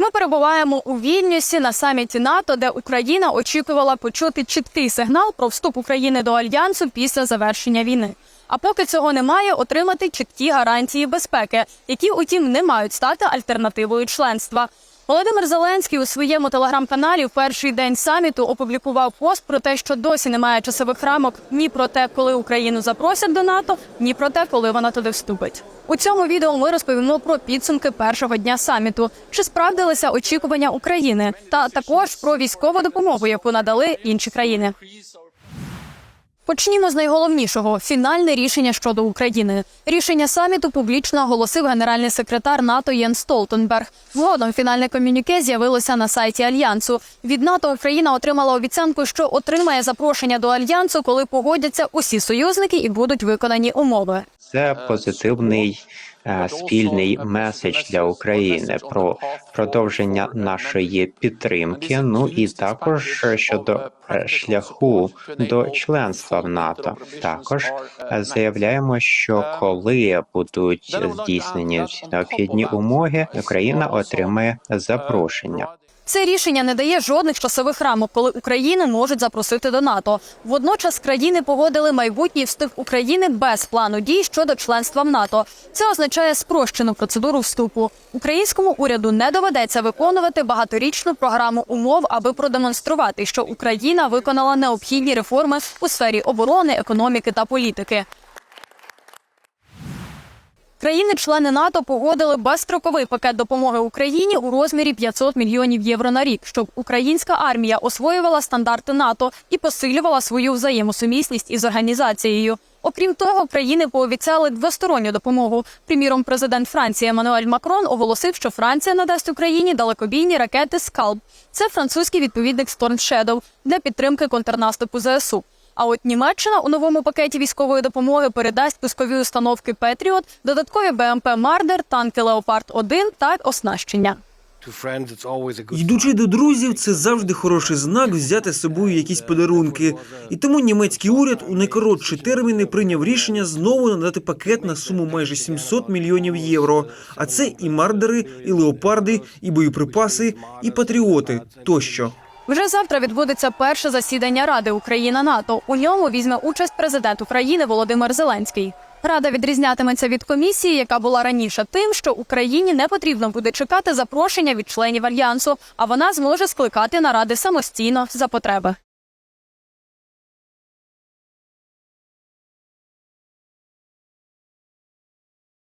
Ми перебуваємо у Вільнюсі на саміті НАТО, де Україна очікувала почути чіткий сигнал про вступ України до альянсу після завершення війни. А поки цього немає, отримати чіткі гарантії безпеки, які, утім, не мають стати альтернативою членства. Володимир Зеленський у своєму телеграм-каналі в перший день саміту опублікував пост про те, що досі немає часових рамок ні про те, коли Україну запросять до НАТО, ні про те, коли вона туди вступить. У цьому відео ми розповімо про підсумки першого дня саміту, чи справдилися очікування України, та також про військову допомогу, яку надали інші країни. Почнімо з найголовнішого фінальне рішення щодо України. Рішення саміту публічно оголосив генеральний секретар НАТО Єн Столтенберг. Згодом фінальне комюніке з'явилося на сайті альянсу. Від НАТО Україна отримала обіцянку, що отримає запрошення до альянсу, коли погодяться усі союзники і будуть виконані умови. Це позитивний е, спільний меседж для України про продовження нашої підтримки. Ну і також е, щодо е, шляху до членства в НАТО. Також е, заявляємо, що коли будуть здійснені всі необхідні умови, Україна отримає запрошення. Це рішення не дає жодних часових рамок, коли Україну можуть запросити до НАТО. Водночас країни погодили майбутній вступ України без плану дій щодо членства в НАТО. Це означає спрощену процедуру вступу. Українському уряду не доведеться виконувати багаторічну програму умов, аби продемонструвати, що Україна виконала необхідні реформи у сфері оборони, економіки та політики. Країни-члени НАТО погодили безстроковий пакет допомоги Україні у розмірі 500 мільйонів євро на рік, щоб українська армія освоювала стандарти НАТО і посилювала свою взаємосумісність із організацією. Окрім того, країни пообіцяли двосторонню допомогу. Приміром, президент Франції Еммануель Макрон оголосив, що Франція надасть Україні далекобійні ракети «Скалп». Це французький відповідник Storm Shadow для підтримки контрнаступу ЗСУ. А от Німеччина у новому пакеті військової допомоги передасть пускові установки Петріот, додаткові БМП Мардер, танки Леопард 1 та оснащення. Йдучи до друзів, це завжди хороший знак взяти з собою якісь подарунки. І тому німецький уряд у найкоротші терміни прийняв рішення знову надати пакет на суму майже 700 мільйонів євро. А це і мардери, і леопарди, і боєприпаси, і патріоти тощо. Вже завтра відбудеться перше засідання Ради Україна НАТО. У ньому візьме участь президент України Володимир Зеленський. Рада відрізнятиметься від комісії, яка була раніше, тим, що Україні не потрібно буде чекати запрошення від членів альянсу, а вона зможе скликати наради самостійно за потреби.